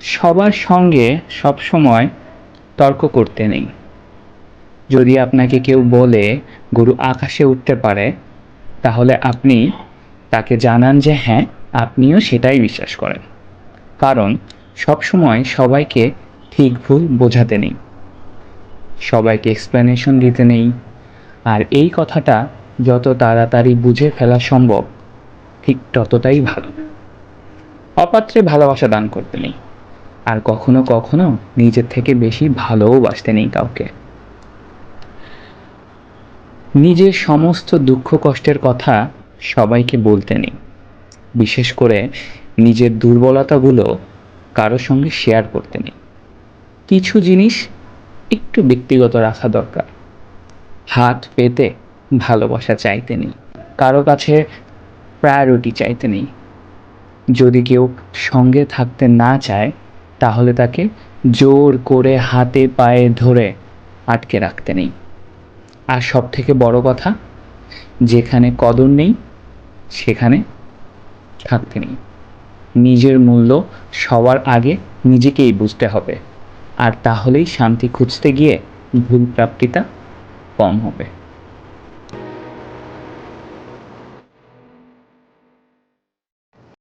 সবার সঙ্গে সবসময় তর্ক করতে নেই। যদি আপনাকে কেউ বলে গরু আকাশে উঠতে পারে, তাহলে আপনি তাকে জানান যে হ্যাঁ আপনিও সেটাই বিশ্বাস করেন। কারণ সবসময় সবাইকে ঠিক ভুল বোঝাতে নেই। সবাইকে এক্সপ্লেনেশন দিতে নেই। আর এই কথাটা যত তাড়াতাড়ি বুঝে ফেলা সম্ভব, ঠিক ততটাই ভালো। অপাত্রে ভালোবাসা দান করতে নেই। আর কখনো কখনো নিজের থেকে বেশি ভালোবাসতে নেই কাউকে। নিজের সমস্ত দুঃখ কষ্টের কথা সবাইকে বলতে নেই। বিশেষ করে নিজের দুর্বলতাগুলো কারোর সঙ্গে শেয়ার করতে নেই। কিছু জিনিস একটু ব্যক্তিগত রাখা দরকার। হাত পেতে ভালোবাসা চাইতে নেই। কারও কাছে প্রায়োরিটি চাইতে নেই। যদি কেউ সঙ্গে থাকতে না চায় তাহলে তাকে জোর করে হাতে পায়ে ধরে আটকে রাখতে নেই। আর সব থেকে বড় কথা, যেখানে কদর নেই, সেখানে থাকতে নেই। নিজের মূল্য সবার আগে নিজেকেই বুঝতে হবে, আর তাহলেই শান্তি খুঁজতে গিয়ে ভুল প্রাপ্তিটা কম হবে।